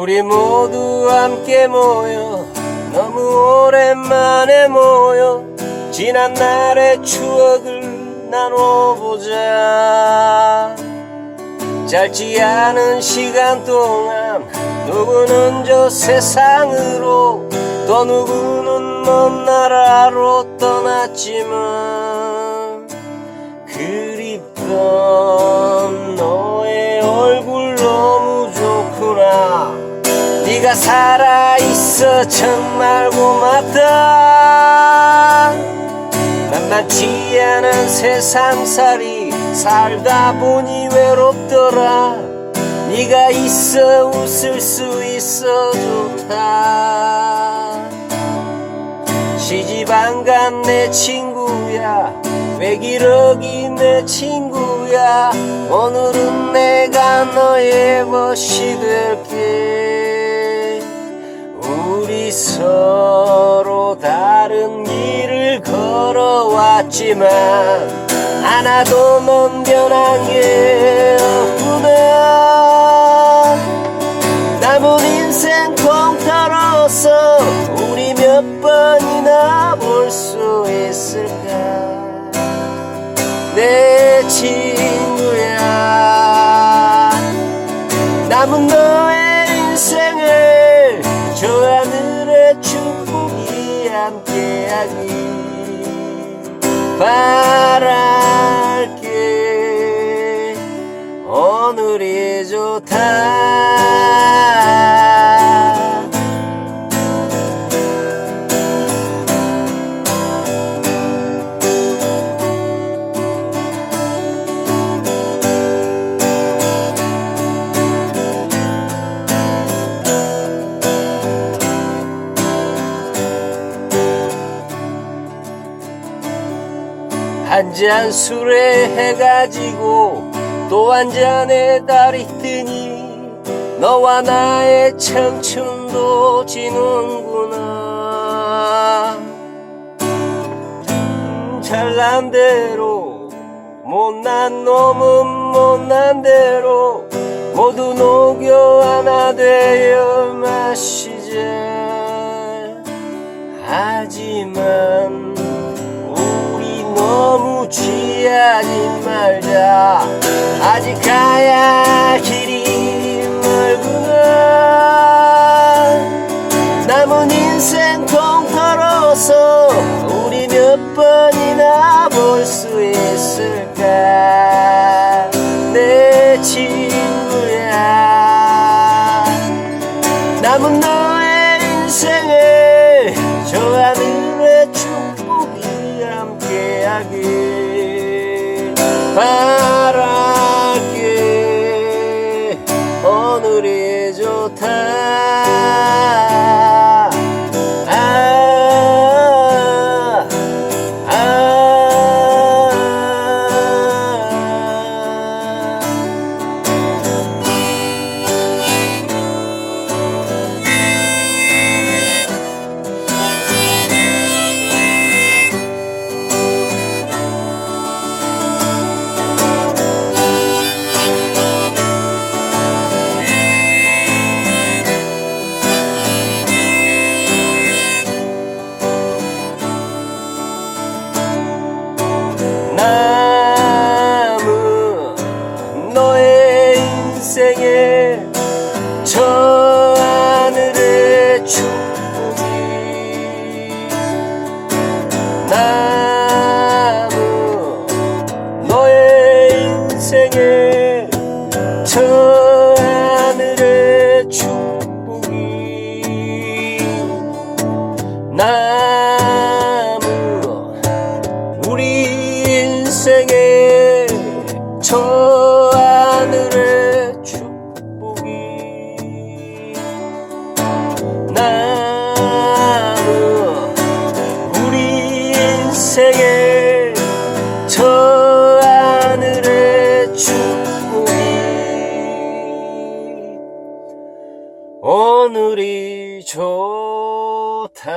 우리 모두 함께 모여 너무 오랜만에 모여 지난 날의 추억을 나눠보자. 짧지 않은 시간 동안 누구는 저 세상으로 또 누구는 먼 나라로 떠났지만 그립던 살아있어 정말 고맙다. 만만치 않은 세상살이 살다 보니 외롭더라. 네가 있어 웃을 수 있어 좋다. 시집 안 간 내 친구야. 외기러기 내 친구야? 오늘은 내가 너의 벗이 될게 우리 서로 다른 길을 걸어왔지만 하나도 넌 변한 게 없구나. 남은 인생 통틀어서 우리 몇 번이나 볼 수 있을까? 내친 함께하기 바랄게. 오늘이 좋다 한 잔 술에 해가지고 또 한 잔에 달이 뜨니 너와 나의 청춘도 지는구나. 음, 잘난 대로 못난 놈은 못난 대로 모두 녹여 하나 되어 마시자. 하지만 우리 너무 취하지 말자. 아직 가야 할 길이 멀구나. 인 바랄게 오늘이 좋다 인생에 저 하늘의 축복이 남은 너의 인생에 저 하늘의 축복이 남은 우리 인생에 저 하늘의 인생에 저 하늘의 축복이 오늘이 좋다